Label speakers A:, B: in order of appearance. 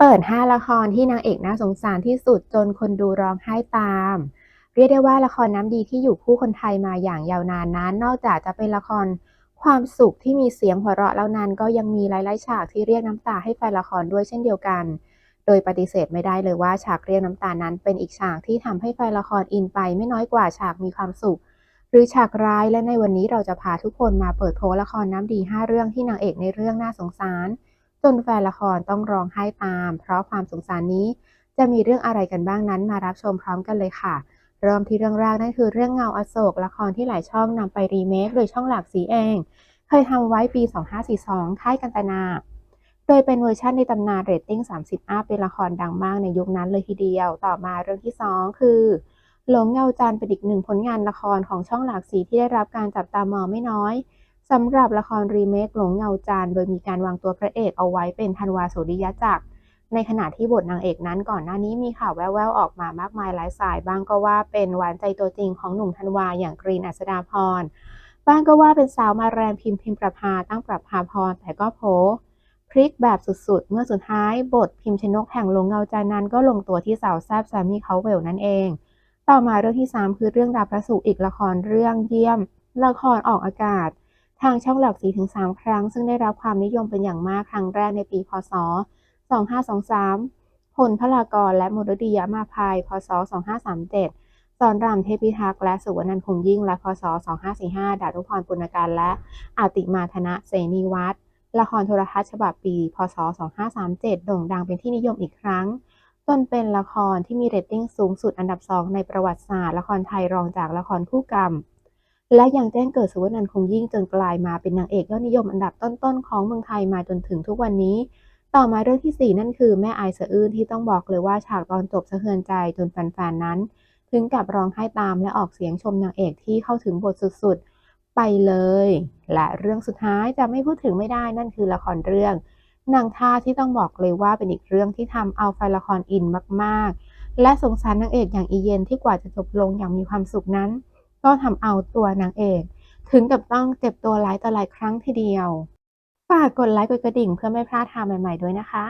A: เปิด 5 ละครที่นางเอกน่าสงสารที่สุดจนคนดูร้องไห้ตาม เรียกได้ว่าละครน้ำดีที่อยู่คู่คนไทยมาอย่างยาวนานนั้น นอกจากจะเป็นละครความสุขที่มีเสียงหัวเราะแล้วนั้น ก็ยังมีหลายๆฉากที่เรียกน้ำตาให้แฟนละครด้วยเช่นเดียวกัน โดยปฏิเสธไม่ได้เลยว่าฉากเรียกน้ำตานั้น เป็นอีกฉากที่ทำให้แฟนละครอินไปไม่น้อยกว่าฉากมีความสุข หรือฉากร้ายและในวันนี้เราจะพาทุกคนมาเปิดโผละครน้ำดี 5 เรื่องที่นางเอกในเรื่องน่าสงสาร นแฟนละครต้องร้องไห้ตาม เพราะความสงสารนี้จะมีเรื่องอะไรกันบ้างนั้นมารับชมพร้อมกันเลยค่ะ เริ่มที่เรื่องแรกนั่นคือเรื่องเงาอโศกละครที่หลายช่องนำไปรีเมคโดยช่องหลักสีเอง เคยทำไว้ปี 2542 ค่ายกันตนา โดยเป็นเวอร์ชันในตำนานเรตติ้ง 30อัพเป็นละครดังมากในยุคนั้นเลยทีเดียว ต่อมาเรื่องที่ 2 คือหลงเงาจันเป็นอีกหนึ่งผลงานละครของช่องหลากสีที่ได้รับการจับตามองไม่น้อย สำหรับละครรีเมคหลงเงาจันโดยมีการวางตัวพระเอกเอาไว้เป็นธันวาโสดิยจักร ในขณะที่บทนางเอกนั้นก่อนหน้านี้มีข่าวแว่วๆออกมามากมายหลายสาย บ้างก็ว่าเป็นหวานใจตัวจริงของหนุ่มธันวาอย่างกรีนอัศดาพร บ้างก็ว่าเป็นสาวมาแรงพิมพ์พิมประภาตั้งปรับภาพรแต่ก็โผพลิกแบบสุดๆ เมื่อสุดท้ายบทพิมพ์ชนกแห่งหลงเงาจันทร์นั้นก็ลงตัวที่สาวแซบแซมมี่เขาเวลนั่นเอง ต่อมาเรื่องที่ 3 คือเรื่องดาวพระศุกร์อีกละครเรื่องเยี่ยม ละครออกอากาศ ทางช่องหลักสีถึง3ครั้ง ซึ่งได้รับความนิยมเป็นอย่างมากครั้งแรกในปี พศ 2523พลพลากรและมรดียมาภาย พศ 2537 สอนรามเทพิทักษ์และสุวรรณคงยิ่ง และ พศ 2545 ดารุพรปุณการและอาติมาธนะเสนีวัฒน์ละครโทรทัศน์ฉบับปี พศ 2537 โด่งดังเป็นที่นิยมอีกครั้งจนเป็นละครที่มีเรตติ้งสูงสุดอันดับสองในประวัติศาสตร์ละครไทยรองจากละครคู่กรรม และยังแจ้งเกิดสุวรรณคงยิ่งจนกลายมาเป็นนางเอกยอดนิยมอันดับต้นๆของเมืองไทยมาจนถึงทุกวันนี้ ต่อมาเรื่องที่ 4 นั่นคือแม่ไอายสะอื้นที่ต้องบอกเลยว่าฉากตอนจบสะเทือนใจจนแฟนๆนั้น ถึงกับร้องไห้ตามและออกเสียงชมนางเอกที่เข้าถึงบทสุดๆ ไปเลย และเรื่องสุดท้ายจะไม่พูดถึงไม่ได้นั่นคือละครเรื่องนางท่าที่ต้องบอกเลยว่าเป็นอีกเรื่องที่ทำเอาแฟนละครอินมากๆ และสงสารนางเอกอย่างอีเย็นที่กว่าจะจบลงอย่างมีความสุขนั้น ก็ทำเอาตัวนางเอกถึงกับต้องเจ็บตัวหลายต่อหลายครั้งทีเดียว ฝากกดไลค์กดกระดิ่งเพื่อไม่พลาดทางใหม่ ๆ ด้วยนะคะ